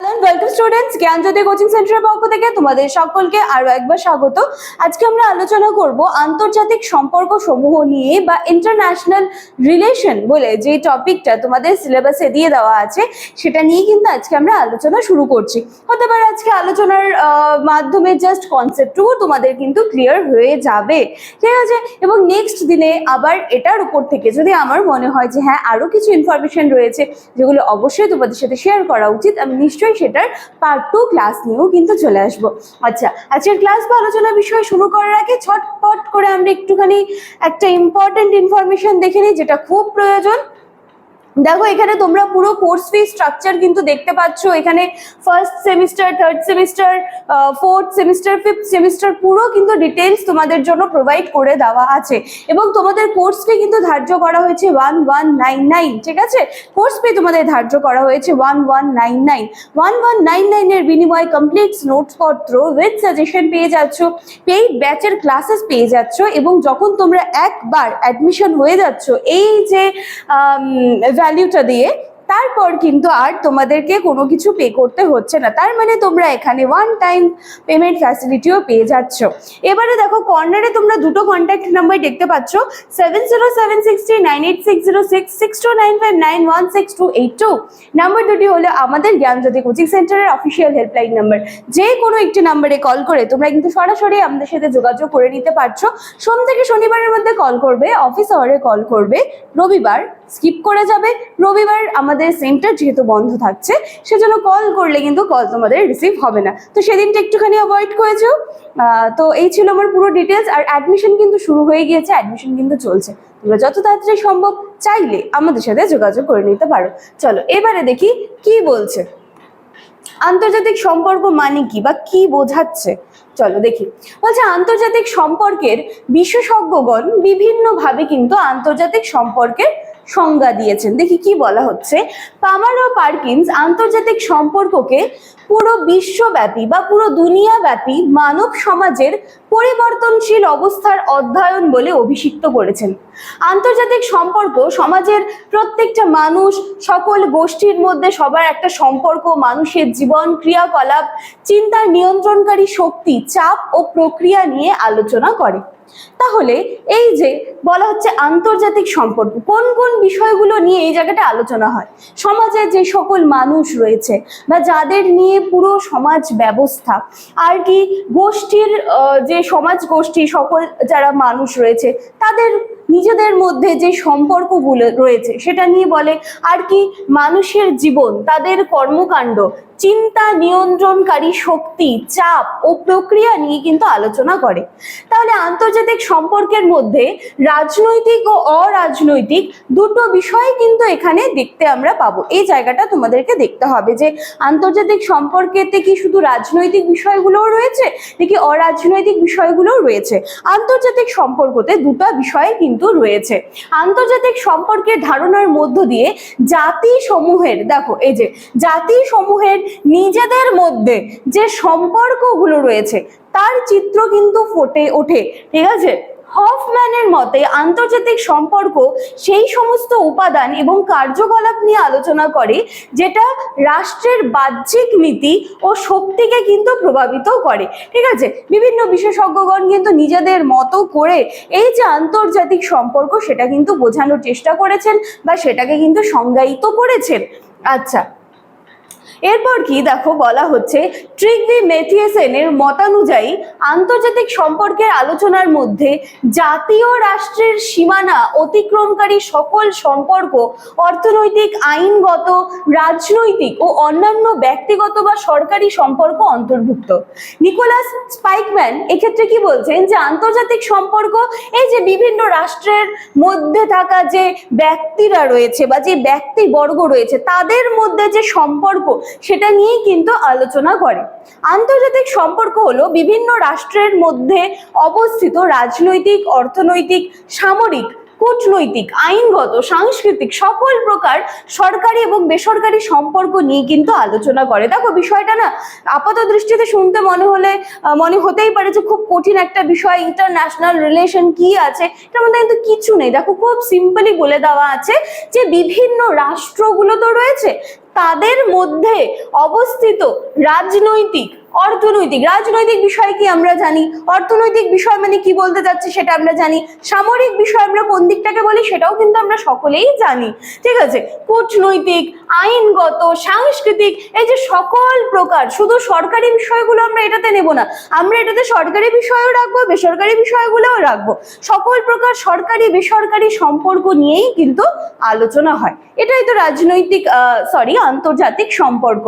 Welcome students জ্ঞানজ্যোতি coaching সেন্টারের পক্ষ থেকে তোমাদের সকলকে আরও একবার স্বাগত। আজকে আমরা আলোচনা করব আন্তর্জাতিক সম্পর্ক সমূহ নিয়ে বা ইন্টারন্যাশনাল রিলেশন বলে যে টপিকটা তোমাদের সিলেবাসে দিয়ে দেওয়া আছে, সেটা নিয়ে কিন্তু আজকে আমরা আলোচনা শুরু করছি। হতে পারে আজকে আলোচনার মাধ্যমে জাস্ট কনসেপ্টটুকু তোমাদের কিন্তু ক্লিয়ার হয়ে যাবে। ঠিক আছে? এবং নেক্সট দিনে আবার এটার উপর থেকে যদি আমার মনে হয় যে হ্যাঁ আরও কিছু ইনফরমেশন রয়েছে যেগুলো অবশ্যই তোমাদের সাথে শেয়ার করা উচিত, আমি নিশ্চয়ই সেটার পার্ট টু ক্লাস নিয়েও কিন্তু চলে আসব। আচ্ছা আজকের ক্লাস বা আলোচনা বিষয় শুরু করার আগে ছটপট করে আমরা একটুখানি একটা ইম্পর্টেন্ট ইনফরমেশন দেখে নিই, যেটা খুব প্রয়োজন। দেখো, এখানে তোমরা পুরো কোর্স ফি স্ট্রাকচার কিন্তু দেখতে পাচ্ছ। এখানে first semester third semester fourth semester fifth semester পুরো কিন্তু ডিটেলস তোমাদের জন্য প্রোভাইড করে দেওয়া আছে। এবং তোমাদের কোর্স ফি কিন্তু ধার্য করা হয়েছে ওয়ান ওয়ান নাইন নাইন ঠিক আছে? কোর্স ফি তোমাদের ধার্য করা হয়েছে one one nine nine one one nine নাইনের বিনিময়ে কমপ্লিট নোটপত্র উইথ সাজেশন পেয়ে যাচ্ছ পেইড ব্যাচের ক্লাসেস পেয়ে যাচ্ছ, এবং যখন তোমরা একবার অ্যাডমিশন হয়ে যাচ্ছ, এই যে ভ্যালিউটা দিয়ে, তারপর কিন্তু আর তোমাদেরকে কোনো কিছু পে করতে হচ্ছে না। তার মানে তোমরা এখানে ওয়ান টাইম পেমেন্ট ফ্যাসিলিটিও পেয়ে যাচ্ছ। এবারে দেখো কর্নারে তোমরা দুটো কন্ট্যাক্ট নাম্বার দেখতে পাচ্ছ। Seven zero seven six nine eight six zero six six two nine five nine one six two eight two number দুটি হলো আমাদের জ্ঞানজ্যোতি কোচিং সেন্টারের অফিসিয়াল হেল্পলাইন নাম্বার যে কোনো একটি নাম্বারে কল করে তোমরা কিন্তু সরাসরি আমাদের সাথে যোগাযোগ করে নিতে পারছ। সোম থেকে শনিবারের মধ্যে কল করবে অফিস আওয়ারে কল করবে। রবিবার স্কিপ করে যাবে। রবিবার আমাদের সেন্টার যেহেতু বন্ধ থাকছে, সেজন্য কল করলে কিন্তু কল তোমাদের রিসিভ হবে না। তো সেদিনটা একটুখানি অ্যাভয়েড করেছ। তো এই ছিল আমার পুরো ডিটেলস আর অ্যাডমিশন কিন্তু শুরু হয়ে গিয়েছে অ্যাডমিশন কিন্তু চলছে। তোমরা যত তাড়াতাড়ি সম্ভব চাইলে আমাদের সাথে যোগাযোগ করে নিতে পারো। চলো, এবারে দেখি কি বলছে। আন্তর্জাতিক সম্পর্ক মানে কি বা কি বোঝাচ্ছে? চলো দেখি। বলছে, আন্তর্জাতিক সম্পর্কের বিশেষজ্ঞগণ বিভিন্নভাবে কিন্তু আন্তর্জাতিক সম্পর্কের সংজ্ঞা দিয়েছেন। দেখি কি বলা হচ্ছে? পামার ও পার্কিন্স আন্তর্জাতিক সম্পর্ককে পুরো বিশ্বব্যাপী বা পুরো দুনিয়াব্যাপী মানব সমাজের পরিবর্তনশীল অবস্থার অধ্যয়ন বলে অভিষিক্ত করেছেন। আন্তর্জাতিক সম্পর্ক সমাজের প্রত্যেকটা মানুষ, সকল গোষ্ঠীর মধ্যে সবার একটা সম্পর্ক, মানুষের জীবন, ক্রিয়াকলাপ, চিন্তার নিয়ন্ত্রণকারী শক্তি, চাপ ও প্রক্রিয়া নিয়ে আলোচনা করে। তাহলে এই যে বলা হচ্ছে আন্তর্জাতিক সম্পর্ক, কোন কোন বিষয়গুলো নিয়ে এই জায়গাটা আলোচনা হয়? সমাজে যে সকল মানুষ রয়েছে বা যাদের নিয়ে পুরো সমাজ ব্যবস্থা, আর কি গোষ্ঠীর যে সমাজ গোষ্ঠী, সকল যারা মানুষ রয়েছে, তাদের নিজেদের মধ্যে যে সম্পর্কগুলো রয়েছে, সেটা নিয়ে বলে, আর কি মানুষের জীবন, তাদের কর্মকাণ্ড চিন্তা, নিয়ন্ত্রণকারী শক্তি, চাপ ও প্রক্রিয়া নিয়ে কিন্তু আলোচনা করে। তাহলে আন্তর্জাতিক সম্পর্কের মধ্যে রাজনৈতিক ও অরাজনৈতিক দুটো বিষয় কিন্তু এখানে দেখতে আমরা পাবো। এই জায়গাটা তোমাদেরকে দেখতে হবে যে আন্তর্জাতিক সম্পর্কেতে কি শুধু রাজনৈতিক বিষয়গুলোও রয়েছে, নাকি অরাজনৈতিক বিষয়গুলোও রয়েছে? আন্তর্জাতিক সম্পর্কতে দুটো বিষয় কিন্তু রয়েছে। আন্তর্জাতিক সম্পর্কের ধারণার মধ্য দিয়ে জাতি সমূহের দেখো, এই যে জাতি সমূহের নিজেদের মধ্যে যে সম্পর্কগুলো রয়েছে, তার চিত্র কিন্তু ফুটে ওঠে। ঠিক আছে? হফম্যানের মতে আন্তর্জাতিক সম্পর্ক সেই সমস্ত উপাদান এবং কার্যকলাপ নিয়ে আলোচনা করে, যেটা রাষ্ট্রের বাহ্যিক নীতি ও শক্তিকে কিন্তু প্রভাবিত করে। ঠিক আছে? বিভিন্ন বিশেষজ্ঞগণ কিন্তু নিজেদের মতো করে এই যে আন্তর্জাতিক সম্পর্ক, সেটা কিন্তু বোঝানোর চেষ্টা করেছেন বা সেটাকে কিন্তু সংজ্ঞায়িত করেছেন। আচ্ছা এরপর কি দেখো বলা হচ্ছে ট্রিগভি মেথিয়েসেনের মতানুযায়ী আন্তর্জাতিক সম্পর্কের আলোচনার মধ্যে জাতীয় রাষ্ট্রের সীমানা অতিক্রমকারী সকল সম্পর্ক, অর্থনৈতিক, আইনগত, রাজনৈতিক ও অন্যান্য ব্যক্তিগত বা সরকারি সম্পর্ক অন্তর্ভুক্ত। নিকোলাস স্পাইকম্যান এক্ষেত্রে কি বলছেন যে, আন্তর্জাতিক সম্পর্ক এই যে বিভিন্ন রাষ্ট্রের মধ্যে থাকা যে ব্যক্তিরা রয়েছে বা যে ব্যক্তিবর্গ রয়েছে, তাদের মধ্যে যে সম্পর্ক সেটা নিয়েই কিন্তু আলোচনা করে। আন্তর্জাতিক সম্পর্ক হলো বিভিন্ন রাষ্ট্রের মধ্যে অবস্থিত রাজনৈতিক, অর্থনৈতিক, সামরিক, কূটনৈতিক, আইনগত, সাংস্কৃতিক সকল প্রকার সরকারি এবং বেসরকারি সম্পর্ক নিয়ে কিন্তু আলোচনা করে। দেখো বিষয়টা না, আপাত দৃষ্টিতে শুনতে মনে হলে মনে হতেই পারে যে খুব কঠিন একটা বিষয় ইন্টারন্যাশনাল রিলেশন কি আছে, এটার মধ্যে কিন্তু কিছু নেই। দেখো খুব সিম্পলি বলে দেওয়া আছে যে বিভিন্ন রাষ্ট্রগুলো তো রয়েছে তাদের মধ্যে অবস্থিত রাজনৈতিক, অর্থনৈতিক। রাজনৈতিক বিষয় কি আমরা জানি? অর্থনৈতিক বিষয় মানে কি বলতে চাচ্ছি সেটা আমরা জানি। সামরিক বিষয় আমরা কোন দিকটাকে বলি সেটাও কিন্তু আমরা সকলেই জানি। ঠিক আছে? কূটনৈতিক, আইনগত, সাংস্কৃতিক, এই যে সকল প্রকার, শুধু সরকারি বিষয়গুলো আমরা এটাতে নেব না। আমরা এটাতে সরকারি বিষয়ও রাখব, বেসরকারি বিষয়গুলোও রাখব। সকল প্রকার সরকারি, বেসরকারি সম্পর্ক নিয়েই কিন্তু আলোচনা হয়। এটাই তো রাজনৈতিক সরি আন্তর্জাতিক সম্পর্ক।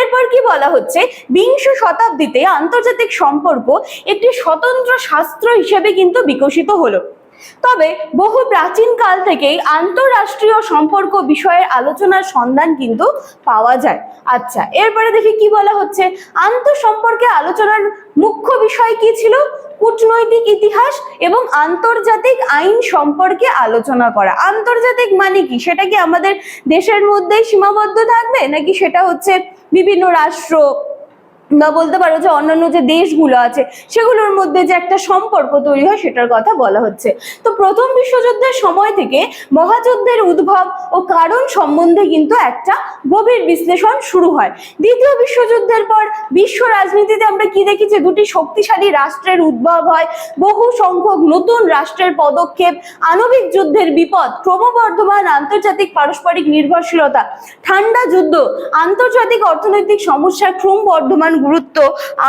এরপর কি বলা হচ্ছে? বিংশ শতাব্দীতে আন্তর্জাতিক সম্পর্ক একটি স্বতন্ত্র শাস্ত্র হিসেবে কিন্তু বিকশিত হলো। তবে বহু প্রাচীন কাল থেকেই আন্তঃরাষ্ট্রীয় সম্পর্ক বিষয়ের আলোচনার সন্ধান কিন্তু পাওয়া যায়। আচ্ছা এরপরে দেখি কি বলা হচ্ছে? আন্তঃসম্পর্কে আলোচনার মুখ্য বিষয় কি ছিল? কূটনৈতিক ইতিহাস এবং আন্তর্জাতিক আইন সম্পর্কে আলোচনা করা। আন্তর্জাতিক মানে কি? সেটা কি আমাদের দেশের মধ্যেই সীমাবদ্ধ থাকবে? নাকি সেটা হচ্ছে বিভিন্ন রাষ্ট্র বা বলতে পারো যে অন্যান্য যে দেশগুলো আছে, সেগুলোর মধ্যে যে একটা সম্পর্ক তৈরি হয় সেটার কথা বলা হচ্ছে। তো প্রথম বিশ্বযুদ্ধের সময় থেকে মহাযুদ্ধের উদ্ভব ও কারণ সম্বন্ধে কিন্তু একটা গভীর বিশ্লেষণ শুরু হয়। দ্বিতীয় বিশ্বযুদ্ধের পর বিশ্ব রাজনীতিতে আমরা কি দেখি যে দুটি শক্তিশালী রাষ্ট্রের উদ্ভব হয়। বহু সংখ্যক নতুন রাষ্ট্রের পদক্ষেপ, আণবিক যুদ্ধের বিপদ, ক্রমবর্ধমান আন্তর্জাতিক পারস্পরিক নির্ভরশীলতা, ঠান্ডা যুদ্ধ, আন্তর্জাতিক অর্থনৈতিক সমস্যার ক্রমবর্ধমান গুরুত্ব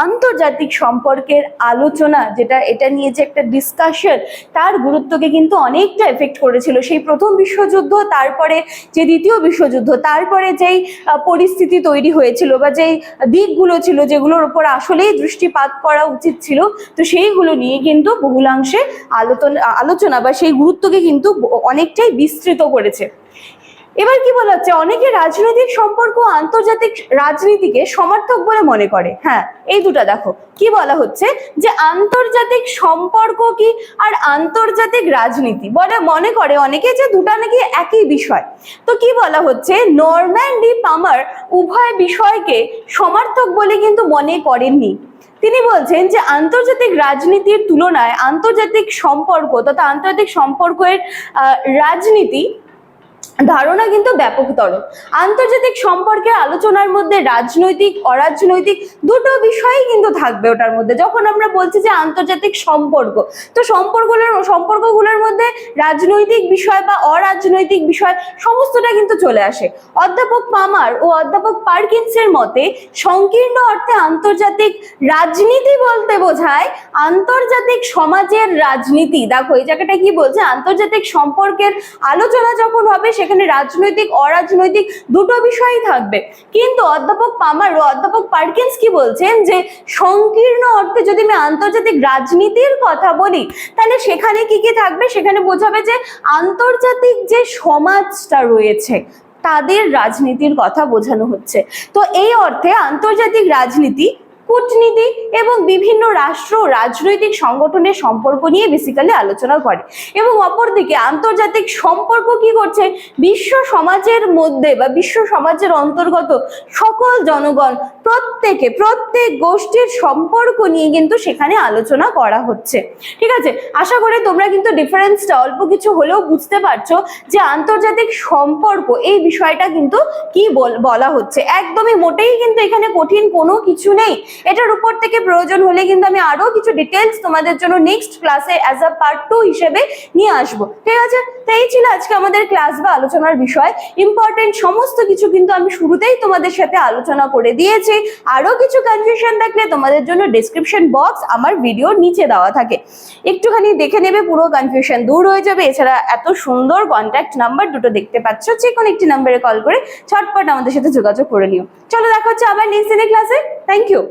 আন্তর্জাতিক সম্পর্কের আলোচনা, যেটা এটা নিয়ে যে একটা ডিসকাশন তার গুরুত্বকে কিন্তু অনেকটা এফেক্ট করেছিল। সেই প্রথম বিশ্বযুদ্ধ, তারপরে যে দ্বিতীয় বিশ্বযুদ্ধ, তারপরে যেই পরিস্থিতি তৈরি হয়েছিল বা যেই দিকগুলো ছিল, যেগুলোর উপর আসলেই দৃষ্টিপাত করা উচিত ছিল, তো সেইগুলো নিয়ে কিন্তু বহুলাংশে আলোচনা আলোচনা বা সেই গুরুত্বকে কিন্তু অনেকটাই বিস্তৃত করেছে। এবার কি বলা হচ্ছে? অনেকে রাজনৈতিক সম্পর্ক আন্তর্জাতিক রাজনীতিকে সমর্থক বলে মনে করে। হ্যাঁ এই দুটা দেখো। কি বলা হচ্ছে? যে আন্তর্জাতিক সম্পর্ক কি আর আন্তর্জাতিক রাজনীতি? বলে মনে করে অনেকে যে দুটা নাকি একই বিষয়। তো কি বলা হচ্ছে? নরম্যান ডি পামার উভয় বিষয়কে সমর্থক বলে কিন্তু মনে করেননি। তিনি বলছেন যে আন্তর্জাতিক রাজনীতির তুলনায় আন্তর্জাতিক সম্পর্ক তথা আন্তর্জাতিক সম্পর্কের রাজনীতি ধারণা কিন্তু ব্যাপকতর আন্তর্জাতিক সম্পর্কে আলোচনার মধ্যে রাজনৈতিক, অরাজনৈতিক দুটো বিষয়ই কিন্তু থাকবে ওটার মধ্যে। যখন আমরা বলছি যে আন্তর্জাতিক সম্পর্ক, তো সম্পর্কগুলোর সম্পর্কগুলোর মধ্যে রাজনৈতিক বিষয় বা অরাজনৈতিক বিষয় সমস্তটা কিন্তু চলে আসে। অধ্যাপক পামার ও অধ্যাপক পার্কিন্সের মতে, সংকীর্ণ অর্থে আন্তর্জাতিক রাজনীতি বলতে বোঝায় আন্তর্জাতিক সমাজের রাজনীতি। দেখো, এই জায়গাটা কি বলছে? আন্তর্জাতিক সম্পর্কের আলোচনা যখন হবে সেখানে রাজনৈতিক, অরাজনৈতিক দুটো বিষয়ই থাকবে। কিন্তু অধ্যাপক পামার ও অধ্যাপক পার্কিন্স কি বলছেন যে, সংকীর্ণ অর্থে যদি আমি আন্তর্জাতিক রাজনীতির কথা বলি, তাহলে সেখানে কি কি থাকবে? সেখানে বোঝাবে যে, আন্তর্জাতিক যে সমাজটা রয়েছে, তাদের রাজনীতির কথা বোঝানো হচ্ছে। তো এই অর্থে আন্তর্জাতিক রাজনীতি কূটনীতি এবং বিভিন্ন রাষ্ট্র রাজনৈতিক সংগঠনের সম্পর্ক নিয়ে বেসিক্যালি আলোচনা করে। এবং অপরদিকে আন্তর্জাতিক সম্পর্ক কি করছে? বিশ্ব সমাজের মধ্যে বা বিশ্ব সমাজের অন্তর্গত সকল জনগণ প্রত্যেকে, প্রত্যেক গোষ্ঠীর সম্পর্ক নিয়ে কিন্তু সেখানে আলোচনা করা হচ্ছে। ঠিক আছে? আশা করি তোমরা কিন্তু ডিফারেন্সটা অল্প কিছু হলেও বুঝতে পারছ যে আন্তর্জাতিক সম্পর্ক এই বিষয়টা কিন্তু কি বল- হচ্ছে। একদমই মোটেই কিন্তু এখানে কঠিন কোনো কিছু নেই। এটার উপর থেকে প্রয়োজন হলে কিন্তু আমি আরও কিছু ডিটেলস তোমাদের জন্য নেক্সট ক্লাসে অ্যাজ আ পার্ট টু হিসেবে নিয়ে আসব। ঠিক আছে? তো এই ছিল আজকে আমাদের ক্লাস বা আলোচনার বিষয়। ইম্পর্টেন্ট সমস্ত কিছু কিন্তু আমি শুরুতেই তোমাদের সাথে আলোচনা করে দিয়েছি। আরও কিছু কনফিউশন থাকলে তোমাদের জন্য ডেসক্রিপশন বক্স আমার ভিডিওর নিচে দেওয়া থাকে। একটুখানি দেখে নেবে, পুরো কনফিউশন দূর হয়ে যাবে। এছাড়া এত সুন্দর কন্ট্যাক্ট নাম্বার দুটো দেখতে পাচ্ছ যে কোনো একটি নাম্বারে কল করে ছটপট আমাদের সাথে যোগাযোগ করে নিও। চলো দেখা হচ্ছে আবার নেক্সট দিনের ক্লাসে থ্যাংক ইউ